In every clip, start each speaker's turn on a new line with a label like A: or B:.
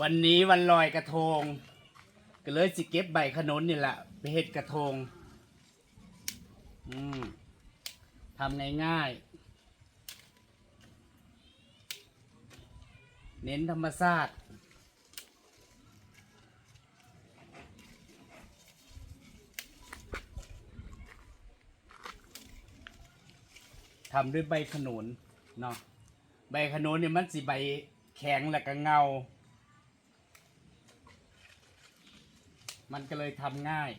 A: วันนี้วันลอยกระทง ก็เลยสิเก็บใบขนุนนี่แหละไปเฮ็ดกระทง อืมทำง่ายๆ เน้นธรรมชาติทำด้วยใบขนุนเนาะใบขนุนเนี่ยมันสิใบแข็งและก็เงา มันก็เลยทำง่าย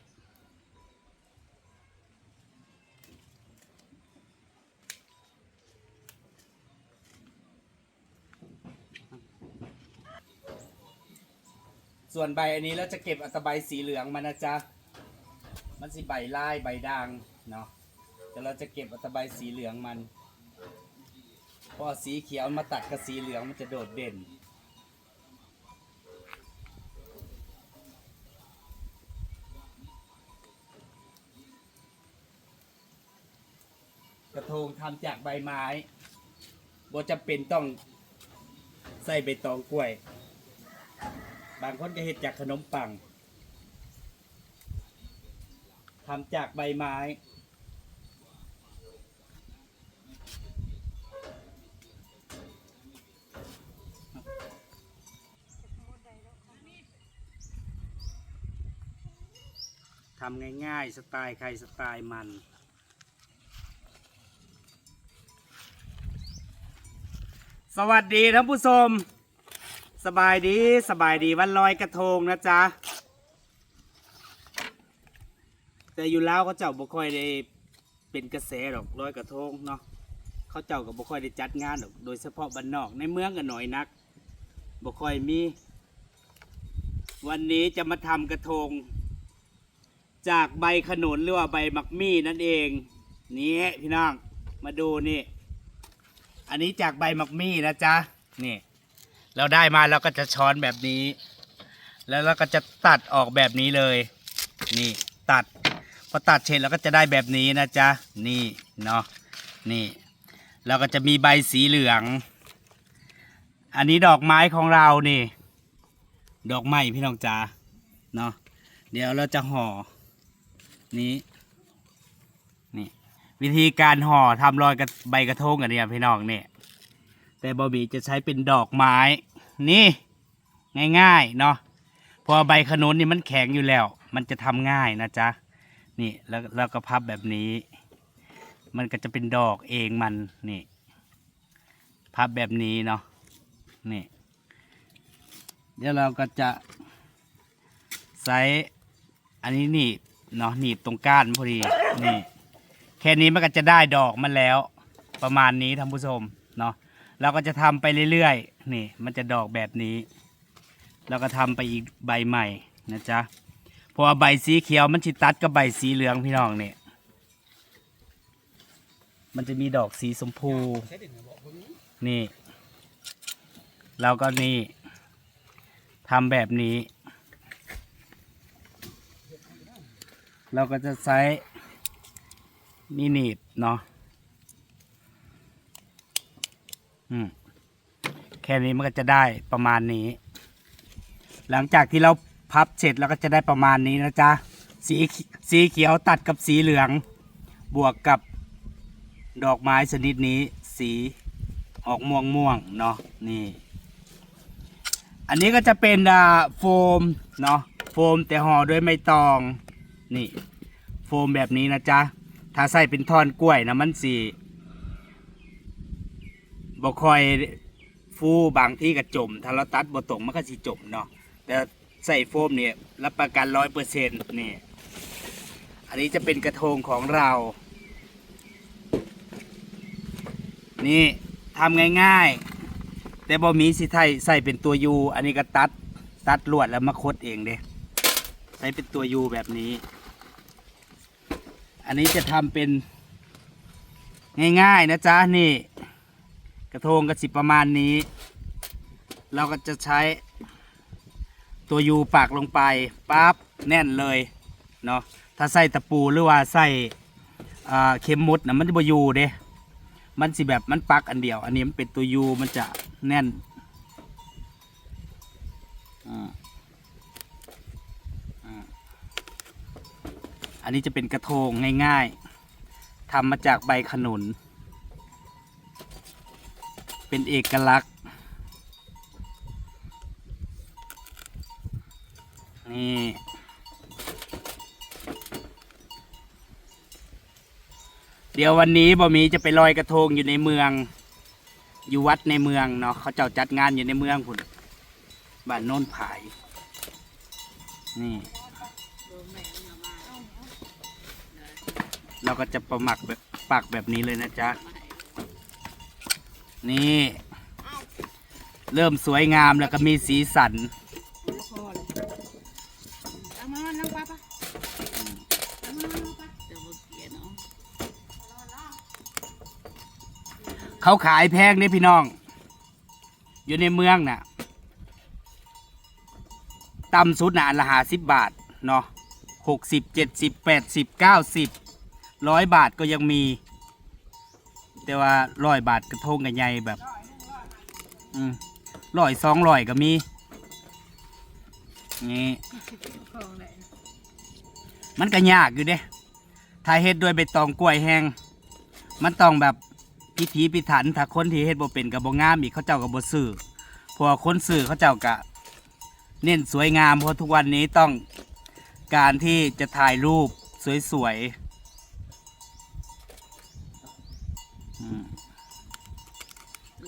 A: ส่วนใบอันนี้เราจะเก็บอัตใบสีเหลืองมานะจ๊ะ มันสิใบลายใบด่างเนาะแต่เราจะเก็บอัตใบสีเหลืองมันเพราะสีเขียวมาตัดกับสีเหลืองมันจะโดดเด่น กระทงทำจากใบไม้บ่จำเป็นต้องใส่ใบตองกล้วย บางคนก็เห็ดจากขนมปังทำจากใบไม้ ทำง่ายๆ สไตล์ใครสไตล์มัน สวัสดีท่านผู้ชม สบายดีสบายดีวันลอยกระทงนะจ๊ะ แต่อยู่แล้วเขาเจ้าบ่ค่อยได้เป็นกระแสหรอกลอยกระทงเนาะเขาเจ้าก็บ่ค่อยได้จัดงานหรอกโดยเฉพาะบ้านนอกในเมืองก็หน่อยนักบ่ค่อยมี วันนี้จะมาทำกระทง จากใบขนุนหรือว่าใบมักมี่นั่นเอง นี่พี่น้องมาดูนี่ อันนี้จากใบมักมี่นะจ๊ะนี่ เราได้มาเราก็จะช้อนแบบนี้ แล้วเราก็จะตัดออกแบบนี้เลย นี่ตัดพอตัดเสร็จเราก็จะได้แบบนี้นะจ๊ะนี่เนาะนี่เราก็จะมีใบสีเหลือง อันนี้ดอกไม้ของเรานี่ ดอกไม้พี่น้องจ๋าเนาะเดี๋ยวเราจะห่อนี้ วิธีการห่อทำรอยกระใบกระทงอันเนี้ยพี่น้องเนี่ยแต่บอบีจะใช้เป็นดอกไม้ นี่ง่ายๆเนาะพอใบขนุนนี่มันแข็งอยู่แล้ว มันจะทำง่ายนะจ๊ะนี่แล้วแล้วก็พับแบบนี้ มันก็จะเป็นดอกเองมันนี่ พับแบบนี้เนาะนี่ เดี๋ยวเราก็จะใส่อันนี้หนีบเนาะหนีบตรงก้านพอดีนี่ ค่นี้มันก็จะได้ดอกมันแล้ว ประมาณนี้ท่านผู้ชมเนาะเราก็จะทำไปเรื่อยๆนี่ มันจะดอกแบบนี้แล้วก็ทำไปอีกใบใหม่นะจ๊ะเพราะว่าใบสีเขียวมันชิตัดกับใบสีเหลืองพี่น้องเนี่ยมันจะมีดอกสีชมพู นี่ เราก็นี่ทำแบบนี้ เราก็จะใช้ นี่หนีบเนาะอืมแค่นี้มันก็จะได้ประมาณนี้ หลังจากที่เราพับเสร็จเราก็จะได้ประมาณนี้นะจ๊ะสีสีเขียวตัดกับสีเหลือง บวกกับดอกไม้ชนิดนี้ สีออกม่วงม่วงเนาะนี่ อันนี้ก็จะเป็นโฟมเนาะโฟมแต่ห่อด้วยใบตอง นี่ โฟมแบบนี้นะจ๊ะ ถ้าใส่เป็นท่อนกล้วยนะมันสีบ่คอยฟูบางที่ก็จม ถ้าเราตัดบ่ตรงมันก็สิจมเนาะแต่ใส่โฟมเนี่ยรับประกันร้อยเปอร์เซ็นต์นี่อันนี้จะเป็นกระทงของเรา นี่ทำง่ายๆ แต่บ่มีสิไทยใส่เป็นตัวยูอันนี้ก็ตัดตัดลวดแล้วมาคดเองเด้ใส่เป็นตัวยูแบบนี้ อันนี้จะทำเป็นง่ายๆนะจ๊ะนี่ กระทงกระสิประมาณนี้ เราก็จะใช้ตัวยูปากลงไปปั๊บแน่นเลยเนาะถ้าใส่ตะปูหรือว่าใส่เข็มมุดนะมันจะบอยูเด้มันสิแบบมันปักอันเดียว อันนี้มันเป็นตัวยูมันจะแน่น อันนี้จะเป็นกระทงง่ายๆทำมาจากใบขนุน เป็นเอกลักษณ์ นี่เดี๋ยววันนี้บ่มีจะไปลอยกระทงอยู่ในเมือง อยู่วัดในเมืองเนาะเขาเจ้าจัดงานอยู่ในเมืองพุ่นบ้านโน้นผาย นี่ เราก็จะประหมักแบบปักแบบนี้เลยนะจ๊ะ นี่ เริ่มสวยงามแล้วก็มีสีสัน
B: เอามาน้องป้าป้าเอามาน้องป้าเดี๋ยวบ่เกลียดเนาะ
A: เขาขายแพงนี่พี่น้อง อยู่ในเมืองน่ะต่ำสุดน่ะอันละหาสิบบาท เนาะหกสิบเจ็ดสิบแปดสิบเก้าสิบ ร้อยบาทก็ยังมี แต่ว่าร้อยบาทกระทงกันใหญ่แบบอืมร้อยสองร้อยก็มีนี่มันก็ยากอยู่เด้ถ้าเฮ็ดด้วยใบตองกล้วยแห้งมันต้องแบบพิถีพิถันถ้าคนที่เฮ็ดบ่เป็นกับบ่งามอีกเขาเจ้าก็บ่ซื้อพราะว่าคนซื้อเขาเจ้าก็เน้นสวยงามเพราะทุกวันนี้ต้องการที่จะถ่ายรูปสวยๆอืม
B: มัน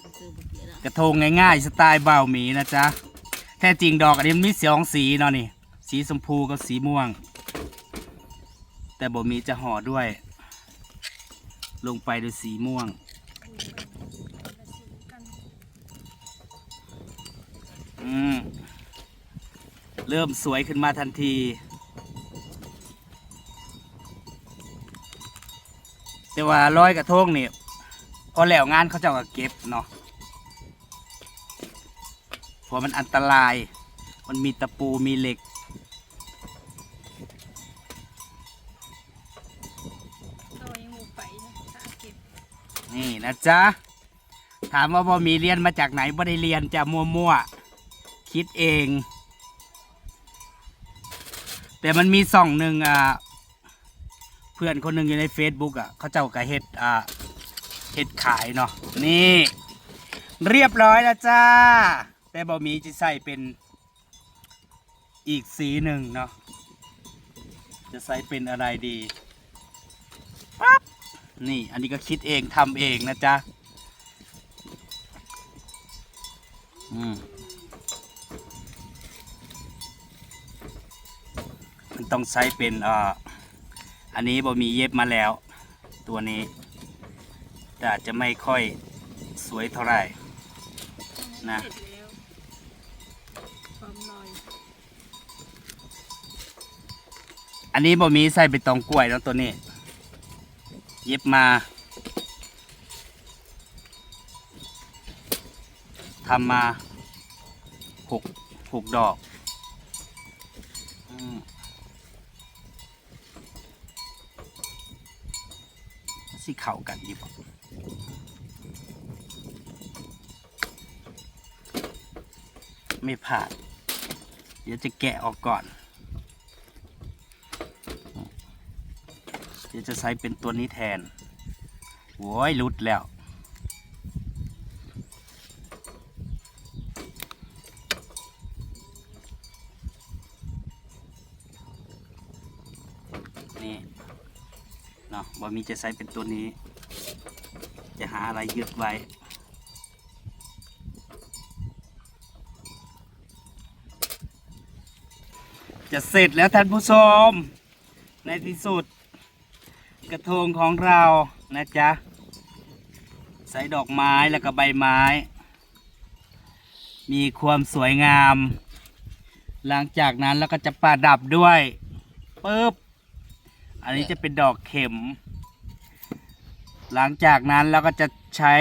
B: ก็ซื้อบ่เกลียดอะ
A: กระทงง่ายๆสไตล์เบาหมีนะจ๊ะ แท้จริงดอกอันนี้มันมีสองสีเนาะนี่ สีชมพูกับสีม่วง แต่บ่มีจะห่อด้วย ลงไปด้วยสีม่วงอืมเริ่มสวยขึ้นมาทันที แต่ว่าร้อยกระทงนี่พ อแล้วงานเขาเจ้าก็เก็บเนาะเพราะมันอันตราย มันมีตะปูมีเหล็ก
B: เรายังบ่ไปนะถ้าเก็บ
A: นี่นะจ๊ะ ถามว่าบ่มีเรียนมาจากไหนบ่ได้เรียนจะมั่วๆ คิดเอง แต่มันมีส่องหนึ่งอะ เพื่อนคนหนึ่งอยู่ใน Facebook อะ เขาเจ้าก็เฮ็ดอ่า เฮ็ดขายเนาะนี่ เรียบร้อยแล้วจ้า แต่บ่มีจะใส่เป็นอีกสีหนึ่งเนาะจะใส่เป็นอะไรดีปั๊บนี่ อันนี้ก็คิดเองทำเองนะจ๊ะอืมมันต้องใช้เป็นเอ่ออันนี้บ่มีเย็บมาแล้ว ตัวนี้ แต่อาจจะไม่ค่อยสวยเท่าไหร่นะ
B: เสร็จแล้วความหน่อย
A: อันนี้บ่มีใส่เป็นตองกล้วยแล้วตัวนี้ เย็บมาทำมาหกหกดอกอืมสิเข้ากันอยู่บ่ ไม่ผ่าน เดี๋ยวจะแกะออกก่อน เดี๋ยวจะใช้เป็นตัวนี้แทนโว้ยหลุดแล้ว นี่เนาะบอมีจะใช้เป็นตัวนี้ จะหาอะไรยึดไว้ จะเสร็จแล้วท่านผู้ชม ในที่สุด กระทงของเรานะจ๊ะ ใส่ดอกไม้แล้วก็ใบไม้ มีความสวยงาม หลังจากนั้นแล้วก็จะประดับด้วยปึ๊บอันนี้จะเป็นดอกเข็ม หลังจากนั้นเราก็จะใช้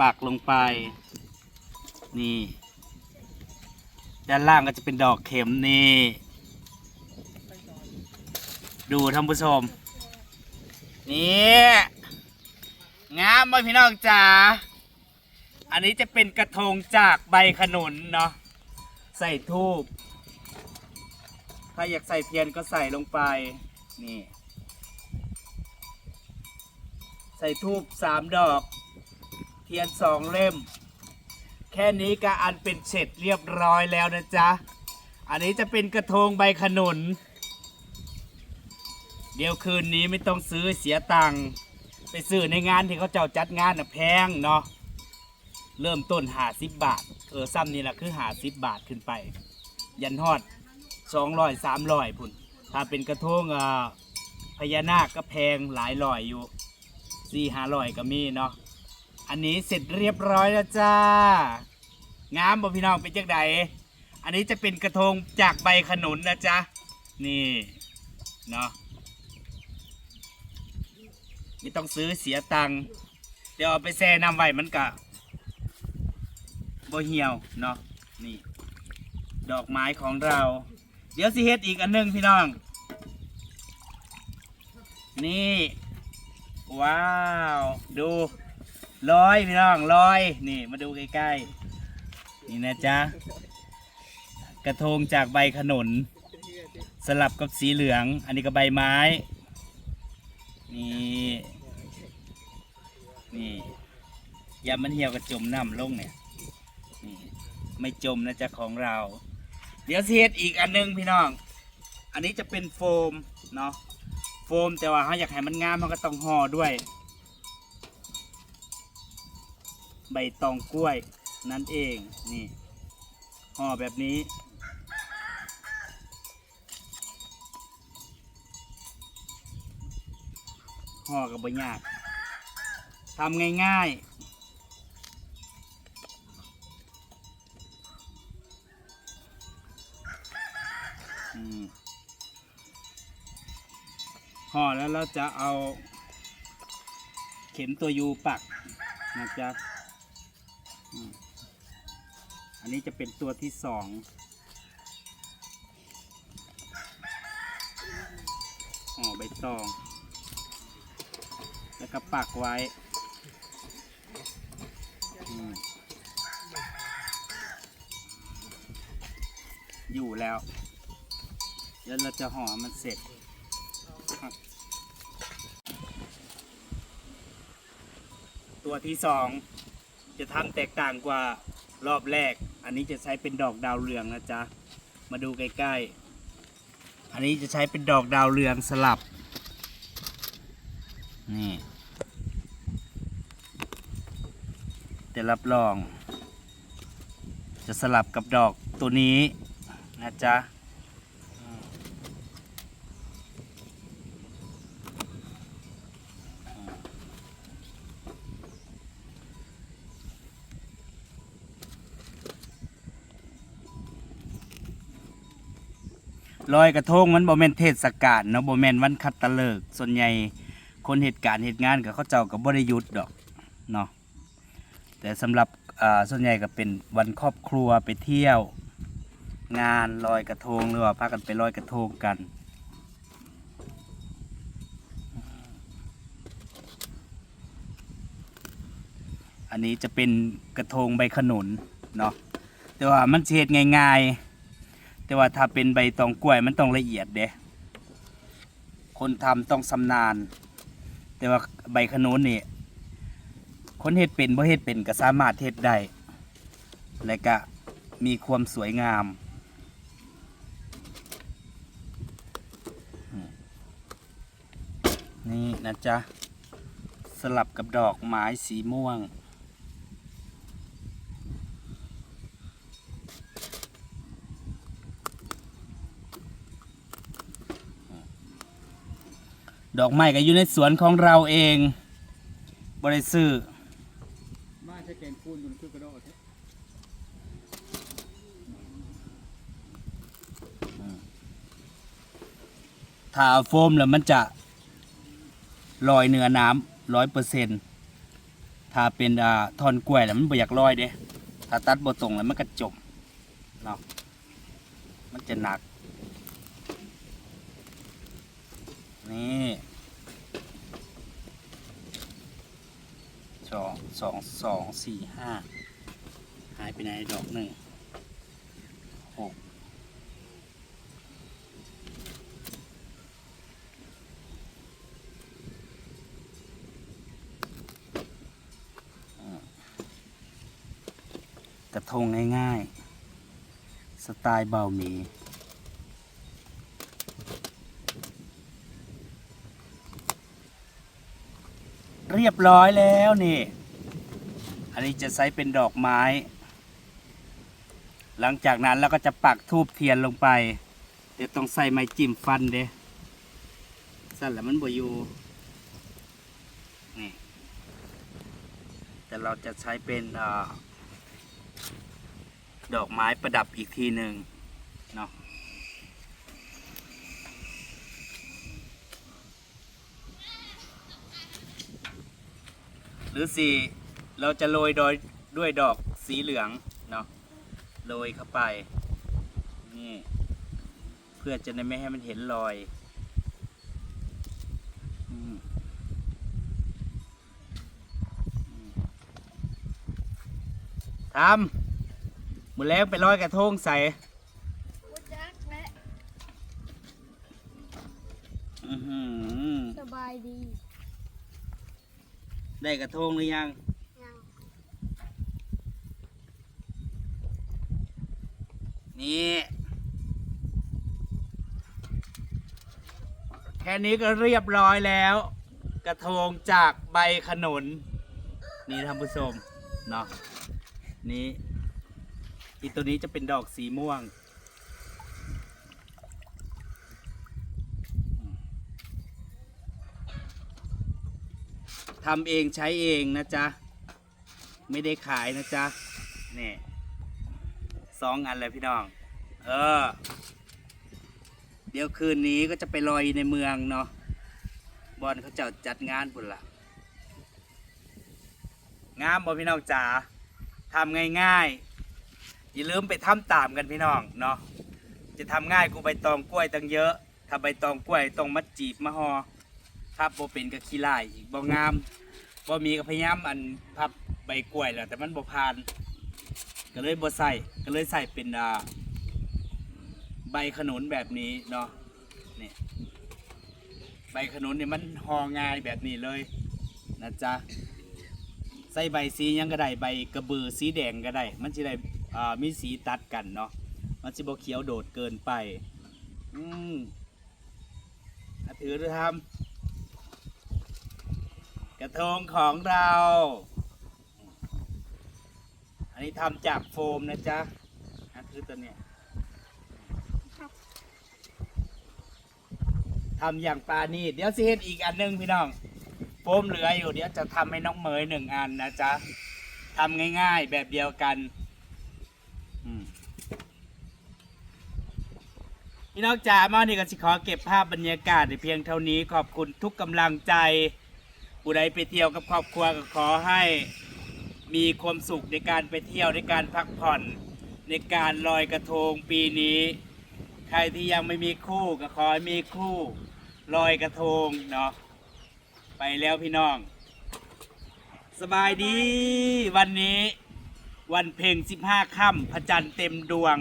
A: ปักลงไป นี่ ด้านล่างก็จะเป็นดอกเข็มนี่ ดูท่านผู้ชม นี่งามไหมพี่น้องจ๋า อันนี้จะเป็นกระทงจากใบขนุนเนาะ ใส่ทูบ ถ้าอยากใส่เทียนก็ใส่ลงไป นี่ ใส่ทูบสามดอก เทียนสองเล่ม แค่นี้ก็อันเป็นเสร็จเรียบร้อยแล้วนะจ๊ะ อันนี้จะเป็นกระทงใบขนุน เดี๋ยวคืนนี้ไม่ต้องซื้อเสียตังค์ไปซื้อในงานที่เขาเจ้าจัดงานน่ะแพงเนาะ เริ่มต้นหาสิบบาท เออซ้ำนี่แหละคือหาสิบบาทขึ้นไป ยันฮอดสองร้อยสามร้อยพุ่น ถ้าเป็นกระทงอ่อพญานาคก็แพงหลายร้อยอยู่สี่ห้าร้อยก็มีเนาะ อันนี้เสร็จเรียบร้อยแล้วจ้า งามบ่พี่น้องเป็นจังใดอันนี้จะเป็นกระทงจากใบขนุนนะจ๊ะ นี่เนาะไม่ต้องซื้อเสียตังค์เดี๋ยวเอาไปแช่น้ำไว้มันกะบ่เหี่ยวเนาะนี่ ดอกไม้ของเรา เดี๋ยวสิเฮ็ดอีกอันหนึงพี่น้อง นี่ ว้าว ดู ลอยพี่น้องลอยนี่มาดูใกล้ๆนี่นะจ๊ะกระทงจากใบขนุนสลับกับสีเหลือง อันนี้ก็ใบไม้ นี่นี่ยามันเหี่ยวกระจมน้ำลงเนี่ยนี่ไม่จมนะจ๊ะของเรา เดี๋ยวสิเฮ็ดอีกอันหนึงพี่น้อง อันนี้จะเป็นโฟมเนาะโฟมแต่ว่าเขาอยากให้มันงามเขาก็ต้องห่อด้วย ใบตองกล้วยนั่นเองนี่ห่อแบบนี้ ห่อกับบยากทำง่ายๆห่อแล้วเราจะเอาเข็มตัวยูปักนะจ๊ะ อันนี้จะเป็นตัวที่สองห่อใบตอง แล้วก็ปักไว้ออยู่แล้วเดี๋ยวเราจะห่อมันเสร็จตัวที่สอง จะทำแตกต่างกว่ารอบแรก อันนี้จะใช้เป็นดอกดาวเรืองนะจ๊ะ มาดูใกล้ๆ อันนี้จะใช้เป็นดอกดาวเรืองสลับ นี่ แต่รับรอง จะสลับกับดอกตัวนี้นะจ๊ะ ลอยกระทงมันบ่แม่นเทศกาลเนาะบ่แม่นวันคัตฤกษ์ส่วนใหญ่คนเหตุการณ์เหตุงานกับเขาเจ้าก็บ่ได้หยุดดอกเนาะแต่สำหรับอ่าส่วนใหญ่ก็เป็นวันครอบครัวไปเที่ยว งานลอยกระทงหรือว่าพากันไปลอยกระทงกันอันนี้จะเป็นกระทงใบขนุนเนาะแต่ว่ามันเฮ็ดง่ายๆ แต่ว่าถ้าเป็นใบตองกล้วยมันต้องละเอียดเด้คนทำต้องสำนาญแต่ว่าใบขนุนนี่คนเฮ็ดเป็นบ่เฮ็ดเป็นก็สามารถเฮ็ดได้และก็มีความสวยงามนี่นะจ๊ะ สลับกับดอกไม้สีม่วง ดอกไม้ก็อยู่ในสวนของเราเองบริซื้อ
C: มาใช้แกงคูนอยู่คือกระโดด
A: ถ้าโฟมแล้วมันจะลอยเหนือน้ำร้อยเปอร์เซ็นต์ถ้าเป็นอ่าทอนกล้วยแล้วมันบ่อยากลอยเด้ถ้าตัดบ่ตรงแล้วมันก็จมเนาะมันจะหนัก นี่สองสองสองสี่ห้าหายไปไหนดอกหนึ่งหกกระทงง่าย ๆ สไตล์เบาหมี เรียบร้อยแล้วนี่ อันนี้จะใช้เป็นดอกไม้ หลังจากนั้นเราก็จะปักทูบเทียนลงไป เดี๋ยวต้องใส่ไม้จิ้มฟันเด้สั่นแล้วมันบ่อยู่นี่ แต่เราจะใช้เป็นอดอกไม้ประดับอีกทีหนึ่งเนาะ หรือสีเราจะโรยโดยด้วยดอกสีเหลืองเนาะโรยเข้าไปนี่เพื่อจะได้ไม่ให้มันเห็นรอยทำมือแรงไปลอยกระทงใส่
B: กูจักและ
A: อื้อหือ
B: สบายดี
A: ได้กระทงหรือยัง
B: ยัง
A: นี่ แค่นี้ก็เรียบร้อยแล้ว กระทงจากใบขนุน นี่ท่านผู้ชมเนาะนี่อีตัวนี้จะเป็นดอกสีม่วง ทำเองใช้เองนะจ๊ะ ไม่ได้ขายนะจ๊ะนี่สองอันเลยพี่น้อง เออ เดี๋ยวคืนนี้ก็จะไปลอยในเมืองเนาะบอลเขาจะจัดงานพุ่นละงามบ่พี่น้องจ๋าทำง่ายๆอย่าลืมไปทำตามกันพี่น้องเนาะจะทำง่ายกูใบตองกล้วยตั้งเยอะถ้าใบตองกล้วยต้องมัดจีบมาหอ พับโบเป็นกับขี้ลายอีกบ่งามบ่มีกับพยายามอันพับใบกล้วยแหละแต่มันบ่ผ่าน ก็เลยบ่ใส่ก็เลยใส่เป็นอ่าใบขนุนแบบนี้เนาะนี่ใบขนุนเนี่ยมันห่อง่ายแบบนี้เลยนะจ๊ะใส่ใบสียังก็ได้ใบกระเบือสีแดงก็ได้ มันจะได้อ่ามีสีตัดกันเนาะมันจะบ่เขียวโดดเกินไปอืมอะถือด้วยทำ ระทงของเรา อันนี้ทำจากโฟมนะจ๊ะอันคือตัวเนี้ยทำอย่างปลานี่เดี๋ยวสิเห็นอีกอันหนึงพี่น้อง โฟมเหลืออยู่เดี๋ยวจะทำให้น้องเหมยหนึ่งอันนะจ๊ะทำง่ายๆแบบเดียวกันพี่น้องจ๋ามานี่ก็สิขอเก็บภาพบรรยากาศในเพียงเท่านี้ขอบคุณทุกกำลังใจ ผู้ใดไปเที่ยวกับครอบครัวก็ขอให้มีความสุขในการไปเที่ยวในการพักผ่อน ในการลอยกระทงปีนี้ ใครที่ยังไม่มีคู่ก็ขอให้มีคู่ลอยกระทงเนาะไปแล้วพี่น้อง สบายดี วันนี้ วันเพ็งสิบห้าค่ำพระจันทร์เต็มดวง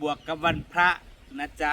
A: บวกกับวันพระนะจ๊ะ